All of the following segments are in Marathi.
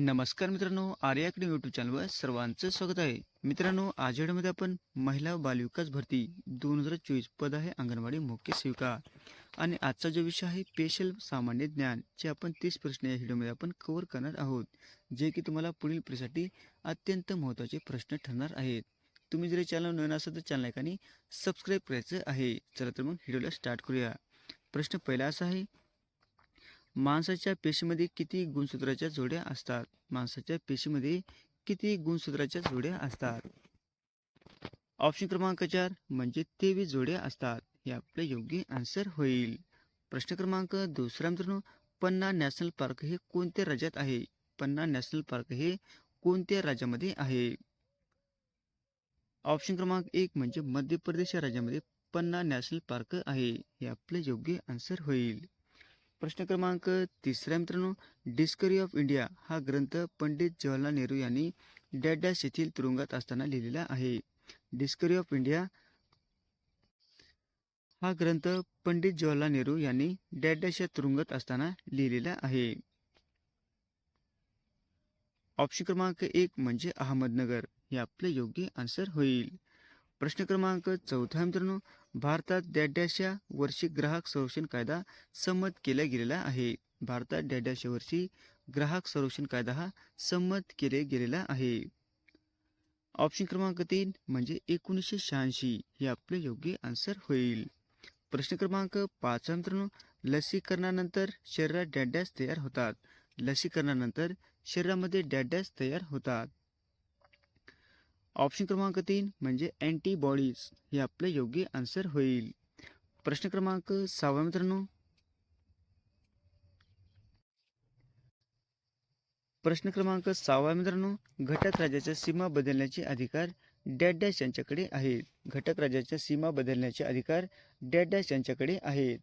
नमस्कार मित्रांनो आर्याकडे अकॅडमी यूट्यूब चॅनलवर सर्वांचं स्वागत आहे. मित्रांनो आज व्हिडिओमध्ये आपण महिला बालविकास भरती दोन हजार चोवीस पद आहे अंगणवाडी मुख्य सेविका. आणि आजचा जो विषय आहे स्पेशल सामान्य ज्ञान जे आपण तीस प्रश्न या व्हिडिओमध्ये आपण कव्हर करणार आहोत. जे की तुम्हाला पुढील परीक्षेसाठी अत्यंत महत्त्वाचे प्रश्न ठरणार आहेत. तुम्ही जरी चॅनल नवीन असाल तर चॅनल एकाने सबस्क्राईब करायचं आहे. चला तर मग व्हिडिओला स्टार्ट करूया. प्रश्न पहिला असा आहे माणसाच्या पेशीमध्ये किती गुणसूत्राच्या जोड्या असतात? माणसाच्या पेशीमध्ये किती गुणसूत्राच्या जोड्या असतात? ऑप्शन क्रमांक चार म्हणजे तेवीस जोड्या असतात. हे आपले योग्य आन्सर होईल. प्रश्न क्रमांक दुसरा मित्रांनो पन्ना नॅशनल पार्क हे कोणत्या राज्यात आहे? पन्ना नॅशनल पार्क हे कोणत्या राज्यामध्ये आहे? ऑप्शन क्रमांक एक म्हणजे मध्य प्रदेश या राज्यामध्ये पन्ना नॅशनल पार्क आहे. हे आपले योग्य आन्सर होईल. प्रश्न क्रमांक तिसरा मित्रांनो डिस्करी ऑफ इंडिया हा ग्रंथ पंडित जवाहरलाल नेहरू यांनी डॅडॅश येथील तुरुंगात असताना लिहिलेला आहे. डिस्करी ऑफ इंडिया हा ग्रंथ पंडित जवाहरलाल नेहरू यांनी डॅडॅश या तुरुंगात असताना लिहिलेला आहे. ऑप्शन क्रमांक एक म्हणजे अहमदनगर. हे आपले योग्य आन्सर होईल. प्रश्न क्रमांक चौथा मित्रांनो. भारतात डॅडॅश वर्षी ग्राहक संरक्षण कायदा संमत केला गेलेला आहे. भारतात डॅडॅश वर्षी ग्राहक संरक्षण कायदा हा संमत केले गेलेला आहे. ऑप्शन क्रमांक तीन म्हणजे एकोणीसशे शहाऐंशी हे आपले योग्य आन्सर होईल. प्रश्न क्रमांक पाच मित्रांनो. लसीकरणानंतर शरीरात डॅड्यास तयार होतात. लसीकरणानंतर शरीरामध्ये डॅड्यास तयार होतात. ऑप्शन क्रमांक तीन म्हणजे अँटीबॉडीज हे आपले योग्य आन्सर होईल. प्रश्न क्रमांक सहावा मित्रांनो. प्रश्न क्रमांक सहावा मित्रांनो घटक राज्याच्या सीमा बदलण्याचे अधिकार डॅड डॅश यांच्याकडे आहेत. घटक राज्याच्या सीमा बदलण्याचे अधिकार डॅड डॅश यांच्याकडे आहेत.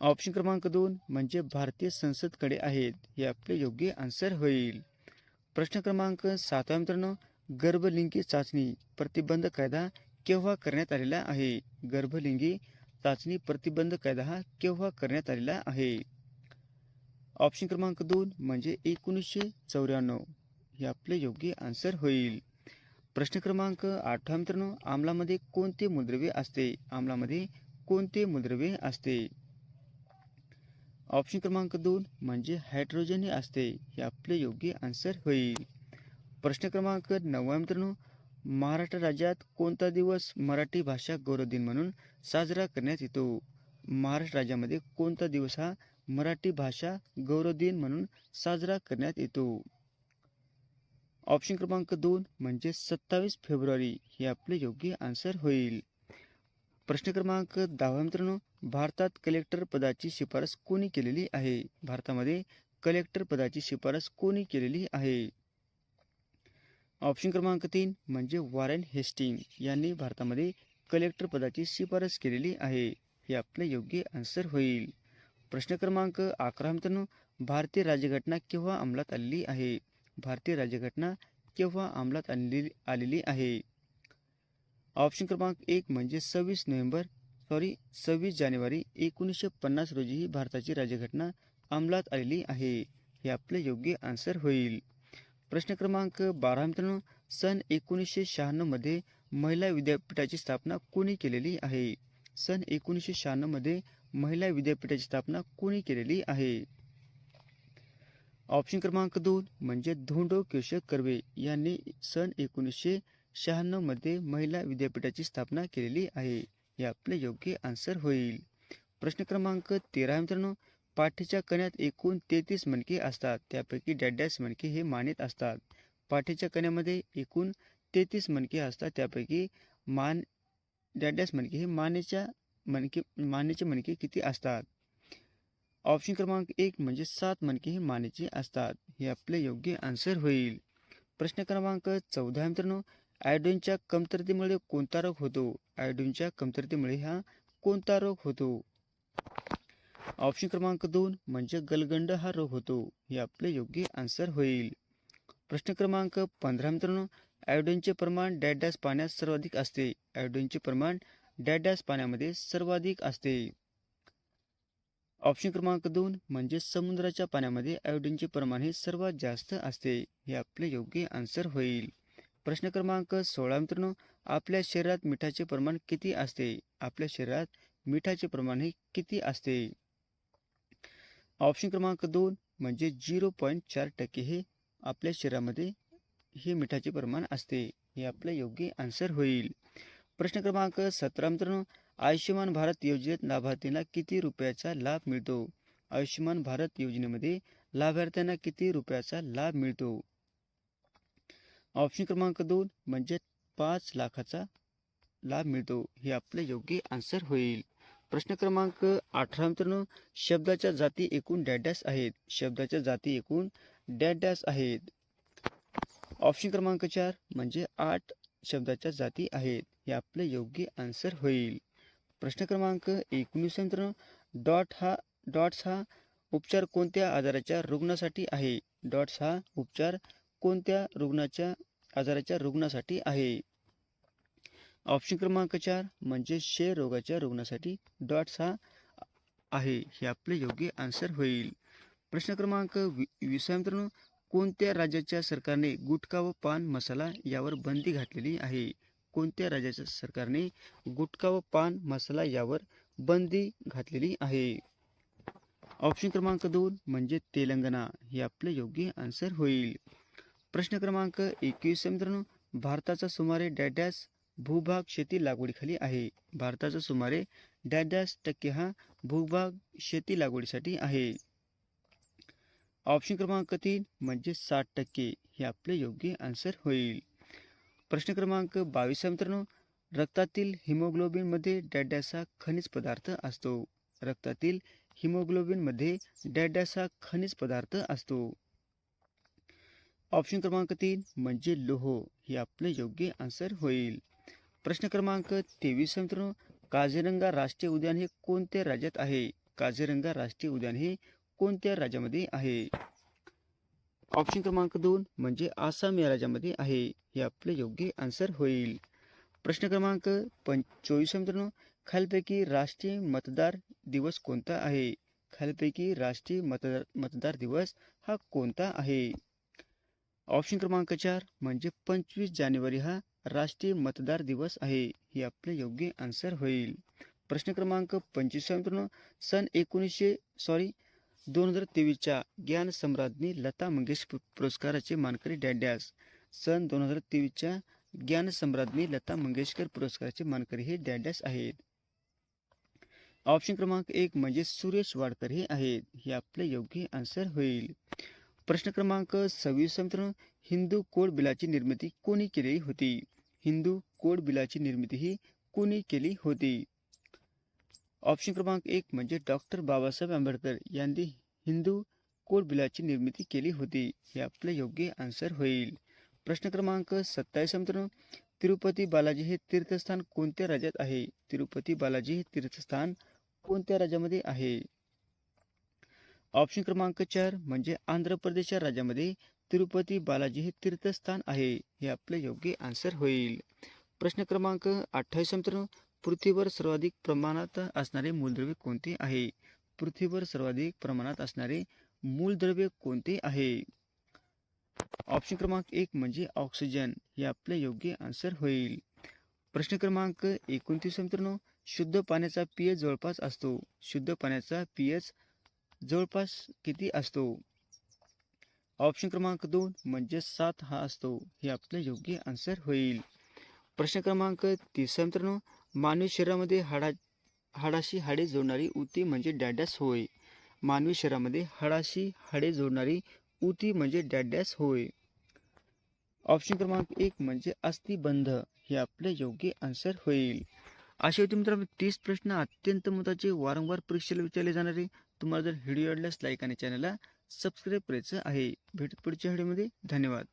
ऑप्शन क्रमांक दोन म्हणजे भारतीय संसदकडे आहेत. हे आपले योग्य आन्सर होईल. प्रश्न क्रमांक सातवा मित्रांनो गर्भलिंगी चाचणी प्रतिबंध कायदा केव्हा करण्यात आलेला आहे? गर्भलिंगी चाचणी प्रतिबंध कायदा हा केव्हा करण्यात आलेला आहे? ऑप्शन क्रमांक दोन म्हणजे एकोणीसशे चौऱ्याण्णव. हे आपले योग्य आन्सर होईल. प्रश्न क्रमांक आठवा मित्रांनो आमलामध्ये कोणते मूलद्रव्य असते? आमलामध्ये कोणते मूलद्रव्य असते? ऑप्शन क्रमांक दोन म्हणजे हायड्रोजन हे असते. हे आपले योग्य आन्सर होईल. प्रश्न क्रमांक नववा मित्रांनो महाराष्ट्र राज्यात कोणता दिवस मराठी भाषा गौरव दिन म्हणून साजरा करण्यात येतो? महाराष्ट्र राज्यामध्ये कोणता दिवस हा मराठी भाषा गौरव दिन म्हणून साजरा करण्यात येतो? ऑप्शन क्रमांक दोन म्हणजे सत्तावीस फेब्रुवारी हे आपले योग्य आन्सर होईल. प्रश्न क्रमांक दहावा मित्रांनो भारतात कलेक्टर पदाची शिफारस कोणी केलेली आहे? भारतामध्ये कलेक्टर पदाची शिफारस कोणी केलेली आहे? ऑप्शन क्रमांक तीन म्हणजे वॉरेन हेस्टिंग यांनी भारतामध्ये कलेक्टर पदाची शिफारस केलेली आहे. हे आपले योग्य आन्सर होईल. प्रश्न क्रमांक अकरा मित्रांनो भारतीय राज्यघटना केव्हा अंमलात आलेली आहे? भारतीय राज्यघटना केव्हा अंमलात आणलेली आलेली आहे? ऑप्शन क्रमांक एक म्हणजे सव्वीस नोव्हेंबर सॉरी सव्वीस जानेवारी एकोणीसशे पन्नास रोजी ही भारताची राज्यघटना अंमलात आलेली आहे. हे आपले योग्य आन्सर होईल. प्रश्न क्रमांक बारा मित्रांनो सन एकोणीसशे शहाण्णवमध्ये महिला विद्यापीठाची स्थापना कोणी केलेली आहे? सन एकोणीसशे शहाण्णवमध्ये महिला विद्यापीठाची स्थापना कोणी केलेली आहे? ऑप्शन क्रमांक दोन म्हणजे धोंडो केशव कर्वे यांनी सन एकोणीसशे शहाण्णवमध्ये महिला विद्यापीठाची स्थापना केलेली आहे. हे आपले योग्य आन्सर होईल. प्रश्न क्रमांक तेरा मित्रांनो पाठीच्या कण्यात एकूण तेहतीस मणके असतात. त्यापैकी डॅड्यास मणके हे मानेत असतात. पाठीच्या कण्यामध्ये एकूण तेहतीस मणके असतात. त्यापैकी मान डॅड्यास मणके हे मानेच्या मणके मानेचे मणके किती असतात? ऑप्शन क्रमांक एक म्हणजे सात मणके हे मानेचे असतात. हे आपले योग्य आन्सर होईल. प्रश्न क्रमांक चौदा मित्रांनो. आयोडीनच्या कमतरतेमुळे कोणता रोग होतो? आयोडीनच्या कमतरतेमुळे हा कोणता रोग होतो? ऑप्शन क्रमांक दोन म्हणजे गलगंड हा रोग होतो. हे आपले योग्य आन्सर होईल. प्रश्न क्रमांक पंधरा मित्रांनो आयोडीनचे प्रमाण डॅडॅस पाण्यात सर्वाधिक असते. आयोडीनचे प्रमाण डॅडॅस पाण्यामध्ये सर्वाधिक असते. ऑप्शन क्रमांक दोन म्हणजे समुद्राच्या पाण्यामध्ये आयोडीनचे प्रमाण हे सर्वात जास्त असते. हे आपले योग्य आन्सर होईल. प्रश्न क्रमांक सोळा मित्रांनो आपल्या शरीरात मिठाचे प्रमाण किती असते? आपल्या शरीरात मिठाचे प्रमाण हे किती असते? ऑप्शन क्रमांक दोन म्हणजे झिरो पॉईंट चार टक्के हे आपल्या शरीरामध्ये हे मिठाचे प्रमाण असते. हे आपलं योग्य आन्सर होईल. प्रश्न क्रमांक सतरा मित्रांनो आयुष्यमान भारत योजनेत लाभार्थींना किती रुपयाचा लाभ मिळतो? आयुष्यमान भारत योजनेमध्ये लाभार्थ्यांना किती रुपयाचा लाभ मिळतो? ऑप्शन क्रमांक दोन म्हणजे पाच लाखाचा लाभ मिळतो. हे आपले योग्य आन्सर होईल. प्रश्न क्रमांक अठरा मित्रांनो शब्दाच्या जाती एकूण डॅडॅस आहेत. शब्दाच्या जाती एकूण डॅडॅस आहेत. ऑप्शन क्रमांक चार म्हणजे आठ शब्दाच्या जाती आहेत. हे आपले योग्य आन्सर होईल. प्रश्न क्रमांक एकोणीस मित्रांनो डॉट हा डॉट्स हा उपचार कोणत्या आजाराच्या रुग्णासाठी आहे? डॉट्स हा उपचार कोणत्या रुग्णाच्या आजाराच्या रुग्णासाठी आहे? ऑप्शन क्रमांक चार म्हणजे क्षयरोगाच्या रुग्णासाठी डॉट्स हा आहे. हे आपले योग्य आन्सर होईल. प्रश्न क्रमांक वी मित्रांनो कोणत्या राज्याच्या सरकारने गुटखा व पान मसाला यावर बंदी घातलेली आहे? कोणत्या राज्याच्या सरकारने गुटखा व पान मसाला यावर बंदी घातलेली आहे? ऑप्शन क्रमांक दोन म्हणजे तेलंगणा. हे आपले योग्य आन्सर होईल. प्रश्न क्रमांक एकवीस मित्रांनो भारताचा सुमारे डॅडॅस भूभाग शेती लागवडीखाली आहे. भारताचा सुमारे डॅडॅस टक्के हा भूभाग शेती लागवडीसाठी आहे. ऑप्शन क्रमांक तीन म्हणजे साठ टक्के हे आपले योग्य आन्सर होईल. प्रश्न क्रमांक बावीस मित्रांनो. रक्तातील हिमोग्लोबिनमध्ये डॅडॅस खनिज पदार्थ असतो. रक्तातील हिमोग्लोबिनमध्ये डॅड्याचा खनिज पदार्थ असतो. ऑप्शन क्रमांक तीन म्हणजे लोह हे आपले योग्य आन्सर होईल. प्रश्न क्रमांक तेवीस मित्रांनो, काझीरंगा राष्ट्रीय उद्यान हे कोणत्या राज्यात आहे? काझीरंगा राष्ट्रीय उद्यान हे कोणत्या राज्यामध्ये आहे? ऑप्शन क्रमांक दोन म्हणजे आसाम या राज्यामध्ये आहे. हे आपले योग्य आन्सर होईल. प्रश्न क्रमांक पं, चोवीस मित्रांनो, खालपैकी राष्ट्रीय मतदार दिवस कोणता आहे? खालपैकी राष्ट्रीय मतदार मतदार दिवस हा कोणता आहे? ऑप्शन क्रमांक चार म्हणजे पंचवीस जानेवारी हा राष्ट्रीय मतदार दिवस आहे हे आपले योग्य आन्सर होईल. प्रश्न क्रमांक पंचवीस सन एकोणीसशे सॉरी दोन हजार तेवीसच्या ज्ञान सम्राज्ञी लता मंगेशकर पुरस्काराचे मानकरी डॅड्यास सन दोन हजार तेवीसच्या ज्ञान सम्राज्ञी लता मंगेशकर पुरस्काराचे मानकरी हे डॅडॅस आहेत. ऑप्शन क्रमांक एक म्हणजे सुरेश वाडकर हे आहेत हे आपले योग्य आन्सर होईल. प्रश्न क्रमांक सव्वीस मित्रांनो हिंदू कोड बिलाची निर्मिती कोणी केलेली होती? हिंदू कोड बिलाची निर्मिती ही कोणी केली होती? ऑप्शन क्रमांक एक म्हणजे डॉक्टर बाबासाहेब आंबेडकर यांनी हिंदू कोड बिलाची निर्मिती केली होती. हे आपले योग्य आन्सर होईल. प्रश्न क्रमांक सत्तावीस मित्रांनो. तिरुपती बालाजी हे तीर्थस्थान कोणत्या राज्यात आहे? तिरुपती बालाजी हे तीर्थस्थान कोणत्या राज्यामध्ये आहे? ऑप्शन क्रमांक चार म्हणजे आंध्र प्रदेश या राज्यामध्ये तिरुपती बालाजी हे तीर्थस्थान आहे. हे आपले योग्य आन्सर होईल. प्रश्न क्रमांक अठ्ठावीस मित्रांनो पृथ्वीवर सर्वाधिक प्रमाणात असणारे मूलद्रव्य कोणते आहे? पृथ्वीवर सर्वाधिक प्रमाणात असणारे मूलद्रव्य कोणते आहे? ऑप्शन क्रमांक एक म्हणजे ऑक्सिजन हे आपले योग्य आन्सर होईल. प्रश्न क्रमांक एकोणतीस मित्रांनो शुद्ध पाण्याचा पीएच जवळपास असतो. शुद्ध पाण्याचा पीएच जवळपास किती असतो? ऑप्शन क्रमांक दोन म्हणजे सात हा असतो. हे आपले योग्य आन्सर होईल. प्रश्न क्रमांक तिसरा मित्रांनो मानवी शरीरामध्ये हाडा हाडाशी हाडे जोडणारी उती म्हणजे डॅडॅस होय. मानवी शरीरामध्ये हाडाशी हाडे जोडणारी उती म्हणजे डॅडॅस होय. ऑप्शन क्रमांक एक म्हणजे अस्थिबंध. हे आपले योग्य आन्सर होईल. असे होते मित्रांनो तीस प्रश्न अत्यंत महत्त्वाचे. वारंवार परीक्षेला विचारले जाणारे. तुम्हाला जर व्हिडिओ आवडल्यास लाईक आणि चॅनलला सबस्क्राईब करायचं आहे. भेट पुढच्या व्हिडिओमध्ये. धन्यवाद.